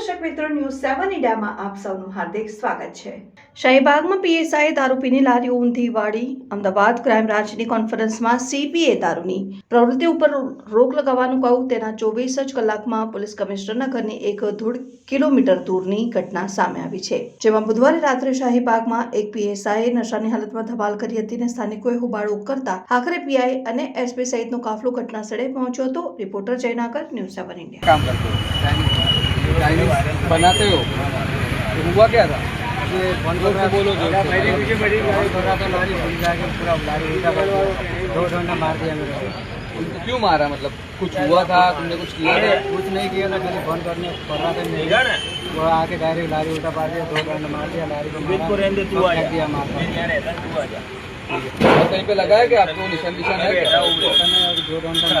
દર્શક મિત્રો ન્યૂઝ સેવન ઇન્ડિયામાં આપ સૌનું હાર્દિક સ્વાગત છે. શાહીબાગમાં પીએસઆઈ દારૂપીની લારીઓ ઊંધી વાળી અમદાવાદ ક્રાઇમ બ્રાન્ચની કોન્ફરન્સમાં સીપીએ દારૂની પ્રવૃત્તિ ઉપર રોક લગાવવાનું કહું તેના ચોવીસ જ કલાકમાં પોલીસ કમિશનરના ઘરની એક દોઢ કિલોમીટર દૂરની ઘટના સામે આવી છે. જેમાં બુધવારે રાત્રે શાહીબાગમાં એક પીએસઆઈએ નશાની હાલતમાં ધમાલ કરી હતી અને સ્થાનિકોએ હોબાળો કરતા આખરે પીઆઈ અને એસપી સહિતનો કાફલો ઘટના સ્થળે પહોંચ્યો હતો. Reporter Jaynagar news seven India. Chinese बनाते हो? तो हुआ क्या था? बोलो पूरा मार दिया मेरे क्यों मारा? मतलब कुछ हुआ था? तुमने कुछ किया था? कुछ नहीं किया था। खाली फ़ोन करने पड़ रहा वो आके डायरेक्ट लारी उठा पा दिया दो गांड मार दिया लारी को मारा। को रहने तू आ जा। तू आ कहीं पे लगा है कि आपको? निशान निशान है? दो गांड मारा